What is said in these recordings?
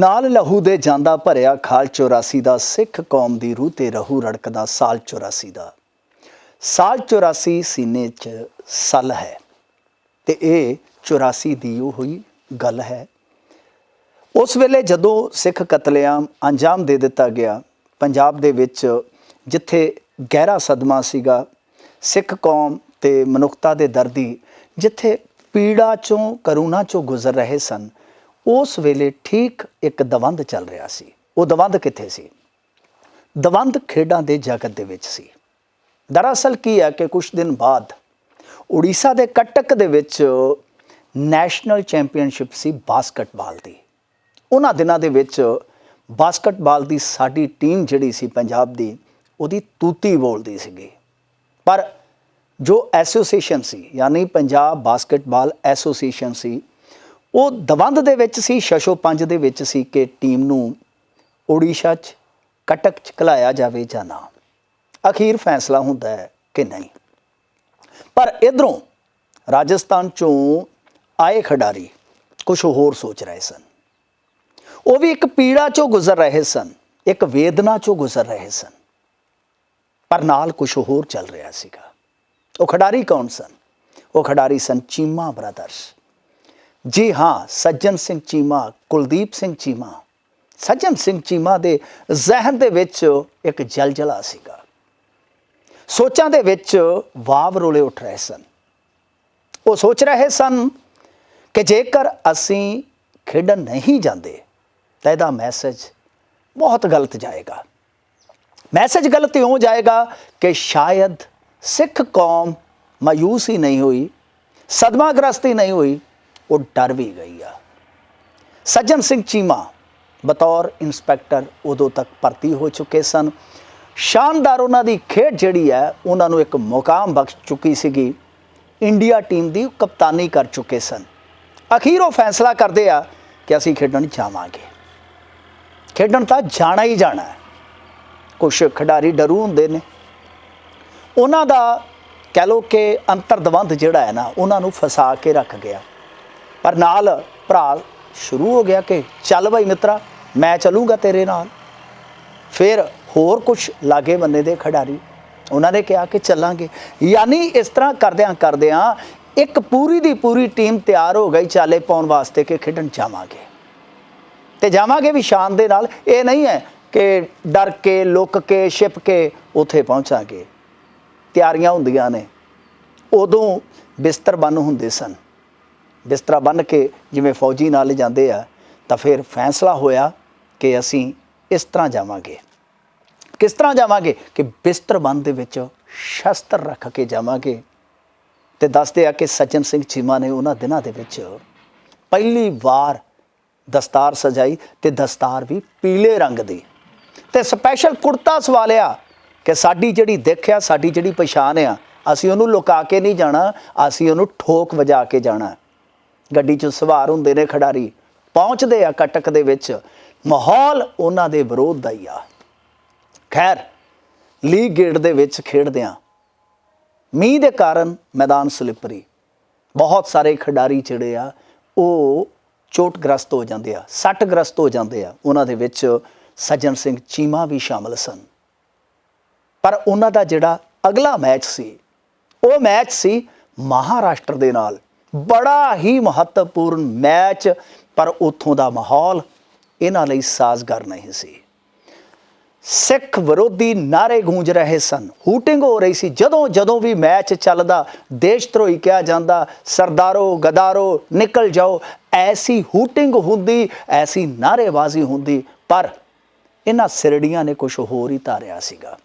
ਨਾਲ ਲਹੂ ਦੇ ਜਾਂਦਾ ਭਰਿਆ ਖਾਲ 84 ਦਾ, ਸਿੱਖ ਕੌਮ ਦੀ ਰੂਹ ਤੇ ਰਹੂ ਰੜਕਦਾ ਸਾਲ 84 ਦਾ। ਸਾਲ 84 ਸੀਨੇ 'ਚ ਸਲ ਹੈ ਤੇ ਇਹ 84 ਦੀ ਉਹ ਹੋਈ ਗੱਲ ਹੈ। ਉਸ ਵੇਲੇ ਜਦੋਂ ਸਿੱਖ ਕਤਲੇਆਮ ਅੰਜਾਮ ਦੇ ਦਿੱਤਾ ਗਿਆ, ਪੰਜਾਬ ਦੇ ਵਿੱਚ ਜਿੱਥੇ ਗਹਿਰਾ ਸਦਮਾ ਸੀਗਾ, ਸਿੱਖ ਕੌਮ ਤੇ ਮਨੁੱਖਤਾ ਦੇ ਦਰਦੀ ਜਿੱਥੇ ਪੀੜਾ ਚੋਂ, ਕਰੂਣਾ ਚੋਂ ਗੁਜ਼ਰ ਰਹੇ ਸਨ ਉਸ ਵੇਲੇ ਠੀਕ ਇੱਕ ਦਵੰਦ ਚੱਲ ਰਿਹਾ ਸੀ। ਉਹ ਦਵੰਦ ਕਿੱਥੇ ਸੀ? ਦਵੰਦ ਖੇਡਾਂ ਦੇ ਜਗਤ ਦੇ ਵਿੱਚ ਸੀ। ਦਰਅਸਲ ਕੀ ਹੈ ਕਿ ਕੁਝ ਦਿਨ ਬਾਅਦ ਉੜੀਸਾ ਦੇ ਕਟਕ ਦੇ ਵਿੱਚ ਨੈਸ਼ਨਲ ਚੈਂਪੀਅਨਸ਼ਿਪ ਸੀ ਬਾਸਕਟਬਾਲ ਦੀ। ਉਹਨਾਂ ਦਿਨਾਂ ਦੇ ਵਿੱਚ ਬਾਸਕਟਬਾਲ ਦੀ ਸਾਡੀ ਟੀਮ ਜਿਹੜੀ ਸੀ ਪੰਜਾਬ ਦੀ, ਉਹਦੀ ਤੂਤੀ ਬੋਲਦੀ ਸੀਗੀ। ਪਰ ਜੋ ਐਸੋਸੀਏਸ਼ਨ ਸੀ, ਯਾਨੀ ਪੰਜਾਬ ਬਾਸਕਟਬਾਲ ਐਸੋਸੀਏਸ਼ਨ ਸੀ ਉਹ ਦਵੰਦ ਦੇ ਵਿੱਚ ਸੀ, ਸ਼ਸ਼ੋ ਪੰਜ ਦੇ ਵਿੱਚ ਸੀ ਕਿ ਟੀਮ ਨੂੰ ਓਡੀਸ਼ਾ 'ਚ ਕਟਕ 'ਚ ਘਲਾਇਆ ਜਾਵੇ ਜਾਂ ਨਾ। ਅਖੀਰ ਫੈਸਲਾ ਹੁੰਦਾ ਹੈ ਕਿ ਨਹੀਂ। ਪਰ ਇਧਰੋਂ ਰਾਜਸਥਾਨ ਚੋਂ ਆਏ ਖਿਡਾਰੀ ਕੁਝ ਹੋਰ ਸੋਚ ਰਹੇ ਸਨ। ਉਹ ਵੀ ਇੱਕ ਪੀੜਾ ਚੋਂ ਗੁਜ਼ਰ ਰਹੇ ਸਨ, ਇੱਕ ਵੇਦਨਾ ਚੋਂ ਗੁਜ਼ਰ ਰਹੇ ਸਨ। ਪਰ ਨਾਲ ਕੁਝ ਹੋਰ ਚੱਲ ਰਿਹਾ ਸੀਗਾ। ਉਹ ਖਿਡਾਰੀ ਕੌਣ ਸਨ? ਉਹ ਖਿਡਾਰੀ ਸਨ ਚੀਮਾ ਬ੍ਰਦਰਸ। ਜੀ ਹਾਂ, ਸੱਜਣ ਸਿੰਘ ਚੀਮਾ, ਕੁਲਦੀਪ ਸਿੰਘ ਚੀਮਾ। ਸੱਜਣ ਸਿੰਘ ਚੀਮਾ ਦੇ ਜ਼ਿਹਨ ਦੇ ਵਿੱਚ ਇੱਕ ਜਲਜਲਾ ਸੀਗਾ। ਸੋਚਾਂ ਦੇ ਵਿੱਚ ਵਾਵ ਰੋਲੇ ਉੱਠ ਰਹੇ ਸਨ। ਉਹ ਸੋਚ ਰਹੇ ਸਨ ਕਿ ਜੇਕਰ ਅਸੀਂ ਖੇਡਣ ਨਹੀਂ ਜਾਂਦੇ, ਤਾਂ ਇਹਦਾ ਮੈਸੇਜ ਬਹੁਤ ਗਲਤ ਜਾਏਗਾ। ਮੈਸੇਜ ਗਲਤ ਇਉਂ ਜਾਏਗਾ ਕਿ ਸ਼ਾਇਦ ਸਿੱਖ ਕੌਮ ਮਾਯੂਸ ਹੀ ਨਹੀਂ ਹੋਈ ਸਦਮਾਗ੍ਰਸਤ ਹੀ ਨਹੀਂ ਹੋਈ ਉਹ ਡਰ ਵੀ ਗਈ ਆ। ਸੱਜਣ ਸਿੰਘ ਚੀਮਾ ਬਤੌਰ ਇਨਸਪੈਕਟਰ ਉਦੋਂ ਤੱਕ ਭਰਤੀ ਹੋ ਚੁੱਕੇ ਸਨ। ਸ਼ਾਨਦਾਰ ਉਹਨਾਂ ਦੀ ਖੇਡ ਜਿਹੜੀ ਹੈ, ਉਹਨਾਂ ਨੂੰ ਇੱਕ ਮੁਕਾਮ ਬਖਸ਼ ਚੁੱਕੀ ਸੀਗੀ। ਇੰਡੀਆ ਟੀਮ ਦੀ ਕਪਤਾਨੀ ਕਰ ਚੁੱਕੇ ਸਨ। ਅਖੀਰ ਉਹ ਫੈਸਲਾ ਕਰਦੇ ਆ ਕਿ ਅਸੀਂ ਖੇਡਣ ਜਾਵਾਂਗੇ। ਖੇਡਣ ਤਾਂ ਜਾਣਾ ਹੀ ਜਾਣਾ ਹੈ। ਕੁਝ ਖਿਡਾਰੀ ਡਰੂ ਹੁੰਦੇ ਨੇ। ਉਹਨਾਂ ਦਾ ਕਹਿ ਲੋ ਕਿ ਅੰਤਰਦਵੰਦ ਜਿਹੜਾ ਹੈ ਨਾ, ਉਹਨਾਂ ਨੂੰ ਫਸਾ ਕੇ ਰੱਖ ਗਿਆ। ਪਰ ਨਾਲ ਭਰਾ ਸ਼ੁਰੂ ਹੋ ਗਿਆ ਕਿ ਚੱਲ ਭਾਈ ਮਿੱਤਰਾ, ਮੈਂ ਚੱਲੂਗਾ ਤੇਰੇ ਨਾਲ। ਫਿਰ ਹੋਰ ਕੁਝ ਲਾਗੇ ਬੰਨੇ ਦੇ ਖਿਡਾਰੀ, ਉਹਨਾਂ ਨੇ ਕਿਹਾ ਕਿ ਚੱਲਾਂਗੇ। ਯਾਨੀ ਇਸ ਤਰ੍ਹਾਂ ਕਰਦਿਆਂ ਕਰਦਿਆਂ ਇੱਕ ਪੂਰੀ ਦੀ ਪੂਰੀ ਟੀਮ ਤਿਆਰ ਹੋ ਗਈ ਚਾਲੇ ਪਾਉਣ ਵਾਸਤੇ ਕਿ ਖੇਡਣ ਜਾਵਾਂਗੇ। ਤੇ ਜਾਵਾਂਗੇ ਵੀ ਸ਼ਾਨ ਦੇ ਨਾਲ। ਇਹ ਨਹੀਂ ਹੈ ਕਿ ਡਰ ਕੇ, ਲੁੱਕ ਕੇ, ਛਿਪ ਕੇ ਉੱਥੇ ਪਹੁੰਚਾਂਗੇ। ਤਿਆਰੀਆਂ ਹੁੰਦੀਆਂ ਨੇ। ਉਦੋਂ ਬਿਸਤਰ ਬੰਨ ਹੁੰਦੇ ਸਨ। ਬਿਸਤਰਾ ਬੰਨ ਕੇ ਜਿਵੇਂ ਫੌਜੀ ਨਾਲ ਜਾਂਦੇ ਆ, ਤਾਂ ਫਿਰ ਫੈਸਲਾ ਹੋਇਆ ਕਿ ਅਸੀਂ ਇਸ ਤਰ੍ਹਾਂ ਜਾਵਾਂਗੇ। ਕਿਸ ਤਰ੍ਹਾਂ ਜਾਵਾਂਗੇ? ਕਿ ਬਿਸਤਰ ਬੰਨ ਦੇ ਵਿੱਚ ਸ਼ਸਤਰ ਰੱਖ ਕੇ ਜਾਵਾਂਗੇ। ਤੇ ਦੱਸਦੇ ਆ ਕਿ ਸੱਜਣ ਸਿੰਘ ਚੀਮਾ ਨੇ ਉਹਨਾਂ ਦਿਨਾਂ ਦੇ ਵਿੱਚ ਪਹਿਲੀ ਵਾਰ ਦਸਤਾਰ ਸਜਾਈ ਤੇ ਦਸਤਾਰ ਵੀ ਪੀਲੇ ਰੰਗ ਦੀ। ਤੇ ਸਪੈਸ਼ਲ ਕੁੜਤਾ ਸਵਾਲਿਆ ਕਿ ਸਾਡੀ ਜਿਹੜੀ ਦਿੱਖ ਆ, ਸਾਡੀ ਜਿਹੜੀ ਪਛਾਣ ਆ, ਅਸੀਂ ਉਹਨੂੰ ਲੁਕਾ ਕੇ ਨਹੀਂ ਜਾਣਾ, ਅਸੀਂ ਉਹਨੂੰ ਠੋਕ ਵਜਾ ਕੇ ਜਾਣਾ। ਗੱਡੀ 'ਚ ਸਵਾਰ ਹੁੰਦੇ ਨੇ ਖਿਡਾਰੀ, ਪਹੁੰਚਦੇ ਆ ਕਟਕ ਦੇ ਵਿੱਚ। ਮਾਹੌਲ ਉਹਨਾਂ ਦੇ ਵਿਰੋਧ ਦਾ ਹੀ ਆ। ਖੈਰ, ਲੀਗ ਗੇਟ ਦੇ ਵਿੱਚ ਖੇਡਦੇ ਆ। ਮੀਂਹ ਦੇ ਕਾਰਨ ਮੈਦਾਨ ਸਲਿੱਪਰੀ। ਬਹੁਤ ਸਾਰੇ ਖਿਡਾਰੀ ਜਿਹੜੇ ਆ, ਉਹ ਚੋਟਗ੍ਰਸਤ ਹੋ ਜਾਂਦੇ ਆ, ਸੱਟਗ੍ਰਸਤ ਹੋ ਜਾਂਦੇ ਆ। ਉਹਨਾਂ ਦੇ ਵਿੱਚ ਸੱਜਣ ਸਿੰਘ ਚੀਮਾ ਵੀ ਸ਼ਾਮਲ ਸਨ। ਪਰ ਉਹਨਾਂ ਦਾ ਜਿਹੜਾ ਅਗਲਾ ਮੈਚ ਸੀ, ਉਹ ਮੈਚ ਸੀ ਮਹਾਰਾਸ਼ਟਰ ਦੇ ਨਾਲ। ਬੜਾ ਹੀ ਮਹੱਤਵਪੂਰਨ ਮੈਚ, ਪਰ ਉੱਥੋਂ ਦਾ ਮਾਹੌਲ ਇਹਨਾਂ ਲਈ ਸਾਜ਼ਗਰ ਨਹੀਂ ਸੀ। ਸਿੱਖ ਵਿਰੋਧੀ ਨਾਰੇ ਗੂੰਜ ਰਹੇ ਸਨ। ਹੂਟਿੰਗ ਹੋ ਰਹੀ ਸੀ। ਜਦੋਂ ਜਦੋਂ ਵੀ ਮੈਚ ਚੱਲਦਾ, ਦੇਸ਼ ਧਰੋਹੀ ਕਿਹਾ ਜਾਂਦਾ, ਸਰਦਾਰੋ, ਗਦਾਰੋ, ਨਿਕਲ ਜਾਓ, ਐਸੀ ਹੂਟਿੰਗ ਹੁੰਦੀ, ਐਸੀ ਨਾਰੇਬਾਜ਼ੀ ਹੁੰਦੀ, ਪਰ ਇਹਨਾਂ ਸਿਰੜੀਆਂ ਨੇ ਕੁਝ ਹੋਰ ਹੀ ਧਾਰਿਆ ਸੀਗਾ।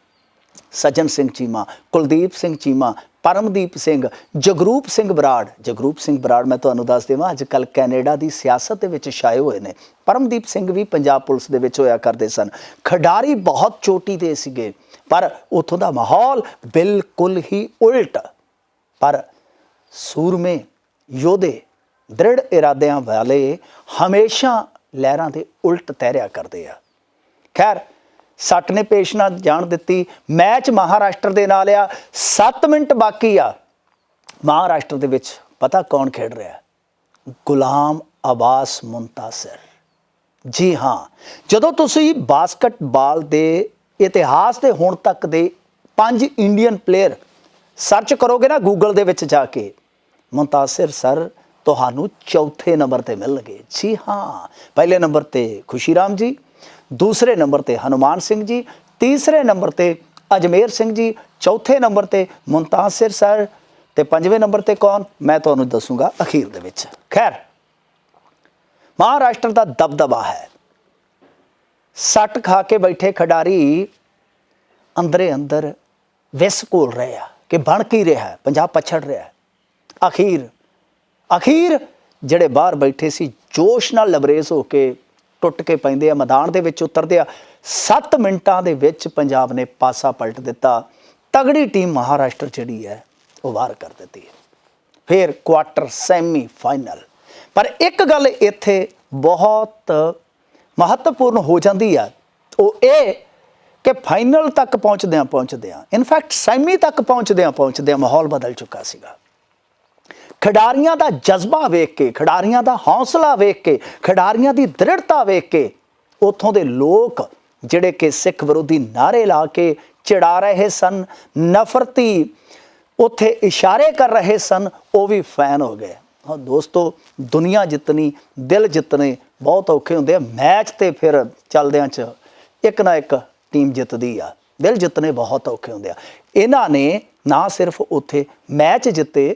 ਸਜਨ ਸਿੰਘ ਚੀਮਾ, ਕੁਲਦੀਪ ਸਿੰਘ ਚੀਮਾ ਪਰਮਦੀਪ ਸਿੰਘ, ਜਗਰੂਪ ਸਿੰਘ ਬਰਾੜ। ਜਗਰੂਪ ਸਿੰਘ ਬਰਾੜ ਮੈਂ ਤੁਹਾਨੂੰ ਦੱਸ ਦੇਵਾਂ, ਅੱਜ ਕੱਲ ਕੈਨੇਡਾ ਦੀ ਸਿਆਸਤ ਦੇ ਵਿੱਚ ਛਾਏ ਹੋਏ ਨੇ। ਪਰਮਦੀਪ ਸਿੰਘ ਵੀ ਪੰਜਾਬ ਪੁਲਿਸ ਦੇ ਵਿੱਚ ਹੋਇਆ ਕਰਦੇ ਸਨ। ਖਿਡਾਰੀ ਬਹੁਤ ਚੋਟੀ ਦੇ ਸੀਗੇ, ਪਰ ਉਥੋਂ ਦਾ ਮਾਹੌਲ ਬਿਲਕੁਲ ਹੀ ਉਲਟ। ਪਰ ਸੂਰਮੇ, ਯੋਧੇ, ਦ੍ਰਿੜ ਇਰਾਦਿਆਂ ਵਾਲੇ ਹਮੇਸ਼ਾ ਲਹਿਰਾਂ ਦੇ ਉਲਟ ਤੈਰਿਆ ਕਰਦੇ ਆ। ਖੈਰ ਸੱਟ ਨੇ ਪੇਸ਼ ਨਾ ਜਾਣ ਦਿੱਤੀ। ਮੈਚ ਮਹਾਰਾਸ਼ਟਰ ਦੇ ਨਾਲ ਆ। 7 ਮਿੰਟ ਬਾਕੀ ਆ। ਮਹਾਰਾਸ਼ਟਰ ਦੇ ਵਿੱਚ ਪਤਾ ਕੌਣ ਖੇਡ ਰਿਹਾ ਗੁਲਾਮ ਅਬਾਸ ਮੁੰਤਾਸਿਰ ਜੀ ਹਾਂ, ਜਦੋਂ ਤੁਸੀਂ ਬਾਸਕਟਬਾਲ ਦੇ ਇਤਿਹਾਸ ਦੇ ਹੁਣ ਤੱਕ ਦੇ ਪੰਜ ਇੰਡੀਅਨ ਪਲੇਅਰ ਸਰਚ ਕਰੋਗੇ ਨਾ ਗੂਗਲ ਦੇ ਵਿੱਚ ਜਾ ਕੇ ਮੁੰਤਾਸਿਰ ਸਰ ਤੁਹਾਨੂੰ ਚੌਥੇ ਨੰਬਰ ਤੇ ਮਿਲਣਗੇ। ਜੀ ਹਾਂ, ਪਹਿਲੇ ਨੰਬਰ ਤੇ ਖੁਸ਼ੀਰਾਮ ਜੀ ਦੂਸਰੇ ਨੰਬਰ ਤੇ ਹਨੂਮਾਨ ਸਿੰਘ ਜੀ, ਤੀਸਰੇ ਨੰਬਰ ਤੇ ਅਜਮੇਰ ਸਿੰਘ ਜੀ, ਚੌਥੇ ਨੰਬਰ ਤੇ ਮੁੰਤਾਸਿਰ ਸਰ ਤੇ ਪੰਜਵੇਂ ਨੰਬਰ ਤੇ ਕੌਣ? ਮੈਂ ਤੁਹਾਨੂੰ ਦੱਸੂਗਾ ਅਖੀਰ ਦੇ ਵਿੱਚ। ਖੈਰ, ਮਹਾਰਾਸ਼ਟਰ ਦਾ ਦਬਦਬਾ ਹੈ। ਸੱਟ ਖਾ ਕੇ ਬੈਠੇ ਖਿਡਾਰੀ ਅੰਦਰੇ ਅੰਦਰ ਵਿਸ ਘੋਲ ਰਹੇ ਆ ਕਿ ਬਣ ਕੀ ਰਿਹਾ ਪੰਜਾਬ ਪਛੜ ਰਿਹਾ ਅਖੀਰ ਅਖੀਰ ਜਿਹੜੇ ਬਾਹਰ ਬੈਠੇ ਸੀ, ਜੋਸ਼ ਨਾਲ ਲਬਰੇਜ਼ ਹੋ ਕੇ ਟੁੱਟ ਕੇ ਪੈਂਦੇ ਆ, ਮੈਦਾਨ ਦੇ ਵਿੱਚ ਉਤਰਦੇ ਆ। 7 ਮਿੰਟਾਂ ਦੇ ਵਿੱਚ ਪੰਜਾਬ ਨੇ ਪਾਸਾ ਪਲਟ ਦਿੱਤਾ। ਤਗੜੀ ਟੀਮ ਮਹਾਰਾਸ਼ਟਰ ਜਿਹੜੀ ਹੈ, ਉਹ ਵਾਰ ਕਰ ਦਿੱਤੀ ਹੈ। ਫਿਰ ਕੁਆਟਰ ਸੈਮੀ ਫਾਈਨਲ ਪਰ ਇੱਕ ਗੱਲ ਇੱਥੇ ਬਹੁਤ ਮਹੱਤਵਪੂਰਨ ਹੋ ਜਾਂਦੀ ਆ, ਉਹ ਇਹ ਕਿ ਫਾਈਨਲ ਤੱਕ ਪਹੁੰਚਦਿਆਂ ਪਹੁੰਚਦਿਆਂ ਇਨਫੈਕਟ ਸੈਮੀ ਤੱਕ ਪਹੁੰਚਦਿਆਂ ਪਹੁੰਚਦਿਆਂ ਮਾਹੌਲ ਬਦਲ ਚੁੱਕਾ ਸੀਗਾ। ਖਿਡਾਰੀਆਂ ਦਾ ਜਜ਼ਬਾ ਵੇਖ ਕੇ, ਖਿਡਾਰੀਆਂ ਦਾ ਹੌਸਲਾ ਵੇਖ ਕੇ, ਖਿਡਾਰੀਆਂ ਦੀ ਦ੍ਰਿੜਤਾ ਵੇਖ ਕੇ ਉੱਥੋਂ ਦੇ ਲੋਕ ਜਿਹੜੇ ਕਿ ਸਿੱਖ ਵਿਰੋਧੀ ਨਾਰੇ ਲਾ ਕੇ ਚਿੜਾ ਰਹੇ ਸਨ, ਨਫ਼ਰਤੀ ਉੱਥੇ ਇਸ਼ਾਰੇ ਕਰ ਰਹੇ ਸਨ, ਉਹ ਵੀ ਫੈਨ ਹੋ ਗਏ। ਹਾਂ, ਦੋਸਤੋ, ਦੁਨੀਆ ਜਿੱਤਣੀ ਦਿਲ ਜਿੱਤਣੇ ਬਹੁਤ ਔਖੇ ਹੁੰਦੇ ਆ, ਮੈਚ ਤੇ ਫਿਰ ਚੱਲਦਿਆਂ ਚ ਇੱਕ ਨਾ ਇੱਕ ਟੀਮ ਜਿੱਤਦੀ ਆ। ਦਿਲ ਜਿੱਤਣੇ ਬਹੁਤ ਔਖੇ ਹੁੰਦੇ ਆ। ਇਹਨਾਂ ਨੇ ਨਾ ਸਿਰਫ ਉੱਥੇ ਮੈਚ ਜਿੱਤੇ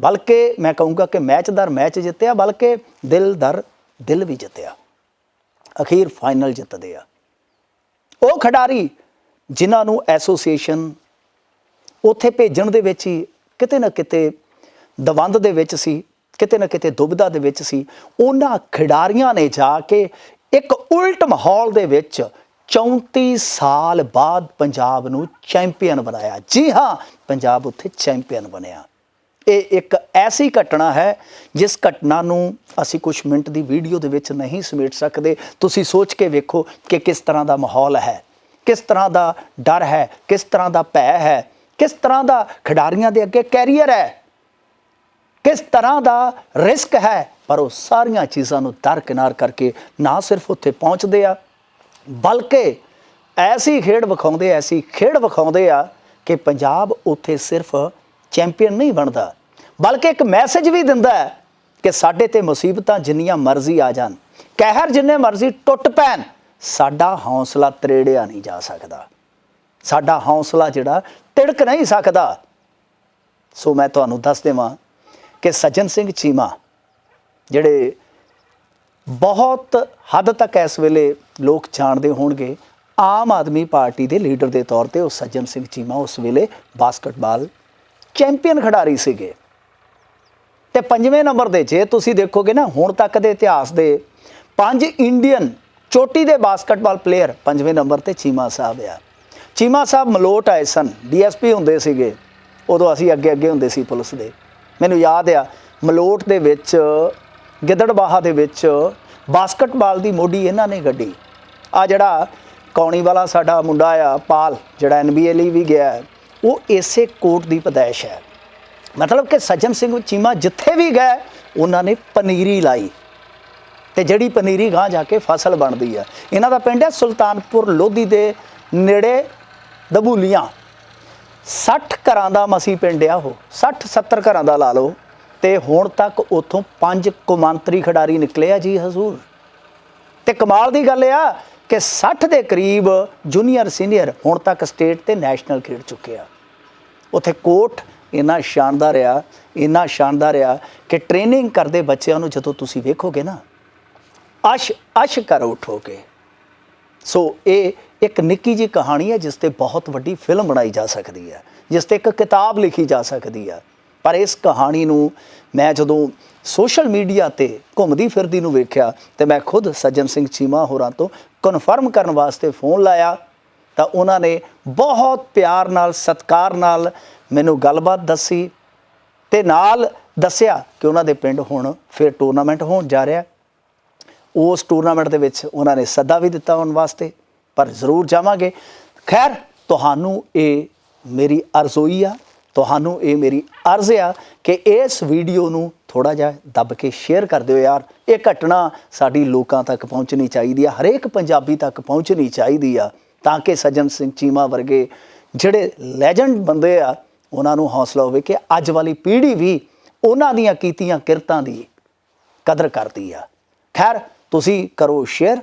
ਬਲਕਿ ਮੈਂ ਕਹੂੰਗਾ ਕਿ ਮੈਚ ਦਰ ਮੈਚ ਜਿੱਤਿਆ, ਬਲਕਿ ਦਿਲ ਦਰ ਦਿਲ ਵੀ ਜਿੱਤਿਆ। ਅਖੀਰ ਫਾਈਨਲ ਜਿੱਤਦੇ ਆ। ਉਹ ਖਿਡਾਰੀ ਜਿਨ੍ਹਾਂ ਨੂੰ ਐਸੋਸੀਏਸ਼ਨ ਉੱਥੇ ਭੇਜਣ ਦੇ ਵਿੱਚ ਹੀ ਕਿਤੇ ਨਾ ਕਿਤੇ ਦਵੰਦ ਦੇ ਵਿੱਚ ਸੀ, ਕਿਤੇ ਨਾ ਕਿਤੇ ਦੁਬਿਧਾ ਦੇ ਵਿੱਚ ਸੀ, ਉਹਨਾਂ ਖਿਡਾਰੀਆਂ ਨੇ ਜਾ ਕੇ ਇੱਕ ਉਲਟ ਮਾਹੌਲ ਦੇ ਵਿੱਚ 34 ਸਾਲ ਬਾਅਦ ਪੰਜਾਬ ਨੂੰ ਚੈਂਪੀਅਨ ਬਣਾਇਆ। ਜੀ ਹਾਂ, ਪੰਜਾਬ ਉੱਥੇ ਚੈਂਪੀਅਨ ਬਣਿਆ। ਇਹ ਇੱਕ ਐਸੀ ਘਟਨਾ ਹੈ ਜਿਸ ਘਟਨਾ ਨੂੰ ਅਸੀਂ ਕੁਝ ਮਿੰਟ ਦੀ ਵੀਡੀਓ ਦੇ ਵਿੱਚ ਨਹੀਂ ਸਮੇਟ ਸਕਦੇ। ਤੁਸੀਂ ਸੋਚ ਕੇ ਵੇਖੋ ਕਿ ਕਿਸ ਤਰ੍ਹਾਂ ਦਾ ਮਾਹੌਲ ਹੈ। ਕਿਸ ਤਰ੍ਹਾਂ ਦਾ ਡਰ ਹੈ। ਕਿਸ ਤਰ੍ਹਾਂ ਦਾ ਭੈ ਹੈ। ਕਿਸ ਤਰ੍ਹਾਂ ਦਾ ਖਿਡਾਰੀਆਂ ਦੇ ਅੱਗੇ ਕੈਰੀਅਰ ਹੈ। ਕਿਸ ਤਰ੍ਹਾਂ ਦਾ ਰਿਸਕ ਹੈ। ਪਰ ਉਹ ਸਾਰੀਆਂ ਚੀਜ਼ਾਂ ਨੂੰ ਦਰਕਿਨਾਰ ਕਰਕੇ ਨਾ ਸਿਰਫ ਉੱਥੇ ਪਹੁੰਚਦੇ ਆ, ਬਲਕਿ ਐਸੀ ਖੇਡ ਵਿਖਾਉਂਦੇ, ਐਸੀ ਖੇਡ ਵਿਖਾਉਂਦੇ ਆ ਕਿ ਪੰਜਾਬ ਉੱਥੇ ਸਿਰਫ ਚੈਂਪੀਅਨ ਨਹੀਂ ਬਣਦਾ। ਬਲਕਿ ਇੱਕ ਮੈਸੇਜ ਵੀ ਦਿੰਦਾ ਹੈ ਕਿ ਸਾਡੇ ਤੇ ਮੁਸੀਬਤਾਂ ਜਿੰਨੀਆਂ ਮਰਜ਼ੀ ਆ ਜਾਣ। ਕਹਿਰ ਜਿੰਨੇ ਮਰਜ਼ੀ ਟੁੱਟ ਪੈਣ, ਸਾਡਾ ਹੌਸਲਾ ਤਰੇੜਿਆ ਨਹੀਂ ਜਾ ਸਕਦਾ। ਸਾਡਾ ਹੌਸਲਾ ਜਿਹੜਾ ਤਿੜਕ ਨਹੀਂ ਸਕਦਾ। ਸੋ ਮੈਂ ਤੁਹਾਨੂੰ ਦੱਸ ਦੇਵਾਂ ਕਿ ਸੱਜਣ ਸਿੰਘ ਚੀਮਾ, ਜਿਹੜੇ ਬਹੁਤ ਹੱਦ ਤੱਕ ਇਸ ਵੇਲੇ ਲੋਕ ਜਾਣਦੇ ਹੋਣਗੇ, ਆਮ ਆਦਮੀ ਪਾਰਟੀ ਦੇ ਲੀਡਰ ਦੇ ਤੌਰ ਤੇ ਉਹ ਸੱਜਣ ਸਿੰਘ ਚੀਮਾ ਉਸ ਵੇਲੇ ਬਾਸਕਟਬਾਲ ਚੈਂਪੀਅਨ ਖਿਡਾਰੀ ਸੀਗੇ। ਤੇ ਪੰਜਵੇਂ ਨੰਬਰ ਦੇ ਜੇ ਤੁਸੀਂ ਦੇਖੋਗੇ ਨਾ, ਹੁਣ ਤੱਕ ਦੇ ਇਤਿਹਾਸ ਦੇ ਪੰਜ ਇੰਡੀਅਨ ਚੋਟੀ ਦੇ ਬਾਸਕਟਬਾਲ ਪਲੇਅਰ ਪੰਜਵੇਂ ਨੰਬਰ ਤੇ ਚੀਮਾ ਸਾਹਿਬ ਆ। ਚੀਮਾ ਸਾਹਿਬ ਮਲੋਟ ਆਏ ਸਨ, ਡੀਐਸਪੀ ਹੁੰਦੇ ਸੀਗੇ। ਉਦੋਂ ਅਸੀਂ ਅੱਗੇ ਅੱਗੇ ਹੁੰਦੇ ਸੀ ਪੁਲਿਸ ਦੇ। ਮੈਨੂੰ ਯਾਦ ਆ, ਮਲੋਟ ਦੇ ਵਿੱਚ, ਗਿੱਦੜਬਾਹਾ ਦੇ ਵਿੱਚ ਬਾਸਕਟਬਾਲ ਦੀ ਮੋਢੀ ਇਹਨਾਂ ਨੇ ਗੱਡੀ। ਆ ਜਿਹੜਾ ਕੌਣੀ ਵਾਲਾ ਸਾਡਾ ਮੁੰਡਾ ਆ, ਪਾਲ, ਜਿਹੜਾ ਐਨਬੀਏ ਲਈ ਵੀ ਗਿਆ। ਉਹ ਇਸੇ ਕੋਟ ਦੀ ਪਦੈਸ਼ ਹੈ। ਮਤਲਬ ਕਿ ਸੱਜਣ ਸਿੰਘ ਚੀਮਾ ਜਿੱਥੇ ਵੀ ਗਏ, ਉਹਨਾਂ ਨੇ ਪਨੀਰੀ ਲਾਈ। ਤੇ ਜਿਹੜੀ ਪਨੀਰੀ ਗਾਂ ਜਾ ਕੇ ਫਸਲ ਬਣਦੀ ਹੈ। ਇਹਨਾਂ ਦਾ ਪਿੰਡ ਹੈ ਸੁਲਤਾਨਪੁਰ ਲੋਧੀ ਦੇ ਨੇੜੇ ਦਬੂਲੀਆਂ। 60 ਘਰਾਂ ਦਾ ਮਸੀ ਪਿੰਡ ਆ ਉਹ। 60 70 ਘਰਾਂ ਦਾ ਲਾ ਲਓ। ਤੇ ਹੁਣ ਤੱਕ ਉਥੋਂ ਪੰਜ ਕੁਮਾਂਤਰੀ ਖਿਡਾਰੀ ਨਿਕਲੇ ਆ ਜੀ ਹਜ਼ੂਰ। ਤੇ ਕਮਾਲ ਦੀ ਗੱਲ ਆ ਕਿ 60 ਦੇ ਕਰੀਬ ਜੂਨੀਅਰ, ਸੀਨੀਅਰ ਹੁਣ ਤੱਕ ਸਟੇਟ ਤੇ ਨੈਸ਼ਨਲ ਖੇਡ ਚੁੱਕੇ ਆ। ਉਥੇ ਕੋਟ ਇੰਨਾ ਸ਼ਾਨਦਾਰ ਆ, ਇੰਨਾ ਸ਼ਾਨਦਾਰ ਆ ਕਿ ਟ੍ਰੇਨਿੰਗ ਕਰਦੇ ਬੱਚਿਆਂ ਨੂੰ ਜਦੋਂ ਤੁਸੀਂ ਵੇਖੋਗੇ ਨਾ, ਅਸ਼ ਅਸ਼ ਕਰ ਉਠੋਗੇ। ਸੋ ਇਹ ਇੱਕ ਨਿੱਕੀ ਜੀ ਕਹਾਣੀ ਹੈ ਜਿਸ ਤੇ ਬਹੁਤ ਵੱਡੀ ਫਿਲਮ ਬਣਾਈ ਜਾ ਸਕਦੀ ਹੈ, ਜਿਸ ਤੇ ਇੱਕ ਕਿਤਾਬ ਲਿਖੀ ਜਾ ਸਕਦੀ ਹੈ। ਪਰ ਇਸ ਕਹਾਣੀ ਨੂੰ ਮੈਂ ਜਦੋਂ ਸੋਸ਼ਲ ਮੀਡੀਆ ਤੇ ਘੁੰਮਦੀ ਫਿਰਦੀ ਨੂੰ ਵੇਖਿਆ ਤੇ ਮੈਂ ਖੁਦ ਸੱਜਣ ਸਿੰਘ ਚੀਮਾ ਹੋਰਾਂ ਤੋਂ ਕਨਫਰਮ ਕਰਨ ਵਾਸਤੇ ਫੋਨ ਲਾਇਆ ਤਾਂ ਉਹਨਾਂ ਨੇ ਬਹੁਤ ਪਿਆਰ ਨਾਲ, ਸਤਿਕਾਰ ਨਾਲ ਮੈਨੂੰ ਗੱਲਬਾਤ ਦੱਸੀ ਤੇ ਨਾਲ ਦੱਸਿਆ ਕਿ ਉਹਨਾਂ ਦੇ ਪਿੰਡ ਹੁਣ ਫਿਰ ਟੂਰਨਾਮੈਂਟ ਹੋਣ ਜਾ ਰਿਹਾ। ਉਸ ਟੂਰਨਾਮੈਂਟ ਦੇ ਵਿੱਚ ਉਹਨਾਂ ਨੇ ਸੱਦਾ ਵੀ ਦਿੱਤਾ ਉਹਨਾਂ ਵਾਸਤੇ, ਪਰ ਜ਼ਰੂਰ ਜਾਵਾਂਗੇ। ਖੈਰ, ਤੁਹਾਨੂੰ ਇਹ ਮੇਰੀ ਅਰਜ਼ੋਈ ਆ। ਤੁਹਾਨੂੰ ਇਹ ਮੇਰੀ ਅਰਜ਼ ਆ ਕਿ ਇਸ ਵੀਡੀਓ ਨੂੰ ਥੋੜਾ ਜਿਹਾ ਦੱਬ ਕੇ ਸ਼ੇਅਰ ਕਰ ਦਿਓ ਯਾਰ। ਇਹ ਘਟਨਾ ਸਾਡੀ ਲੋਕਾਂ ਤੱਕ ਪਹੁੰਚਣੀ ਚਾਹੀਦੀ ਆ, ਹਰੇਕ ਪੰਜਾਬੀ ਤੱਕ ਪਹੁੰਚਣੀ ਚਾਹੀਦੀ ਆ, ਤਾਂ ਕਿ ਸੱਜਣ ਸਿੰਘ ਚੀਮਾ ਵਰਗੇ ਜਿਹੜੇ ਲੈਜੈਂਡ ਬੰਦੇ ਆ, ਉਹਨਾਂ ਨੂੰ ਹੌਸਲਾ ਹੋਵੇ ਕਿ ਅੱਜ ਵਾਲੀ ਪੀੜ੍ਹੀ ਵੀ ਉਹਨਾਂ ਦੀਆਂ ਕੀਤੀਆਂ ਕਿਰਤਾਂ ਦੀ ਕਦਰ ਕਰਦੀ ਆ। ਖੈਰ, ਤੁਸੀਂ ਕਰੋ ਸ਼ੇਅਰ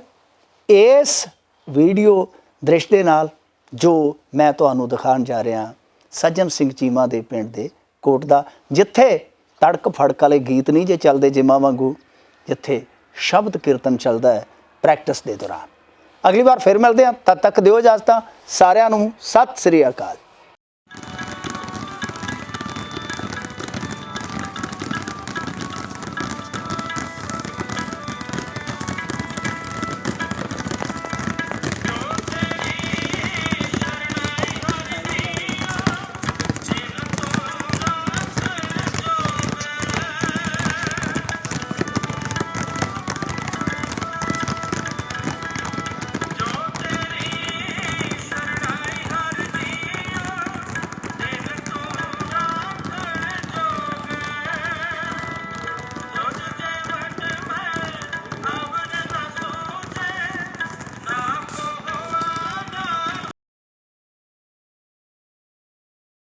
ਇਸ ਵੀਡੀਓ ਦ੍ਰਿਸ਼ ਦੇ ਨਾਲ ਜੋ ਮੈਂ ਤੁਹਾਨੂੰ ਦਿਖਾਉਣ ਜਾ ਰਿਹਾ ਸੱਜਣ ਸਿੰਘ ਚੀਮਾ ਦੇ ਪਿੰਡ ਦੇ ਕੋਟ ਦਾ, ਜਿੱਥੇ ਤੜਕ ਫੜਕ ਵਾਲੇ ਗੀਤ ਨਹੀਂ ਜੇ ਚੱਲਦੇ ਜਿਮਾ ਵਾਂਗੂ, ਜਿੱਥੇ ਸ਼ਬਦ ਕੀਰਤਨ ਚੱਲਦਾ ਹੈ ਪ੍ਰੈਕਟਿਸ ਦੇ ਦੌਰਾਨ। ਅਗਲੀ ਵਾਰ ਫਿਰ ਮਿਲਦੇ ਹਾਂ। ਤਦ ਤੱਕ ਦਿਓ ਇਜਾਜ਼ਤਾਂ। ਸਾਰਿਆਂ ਨੂੰ ਸਤਿ ਸ੍ਰੀ ਅਕਾਲ।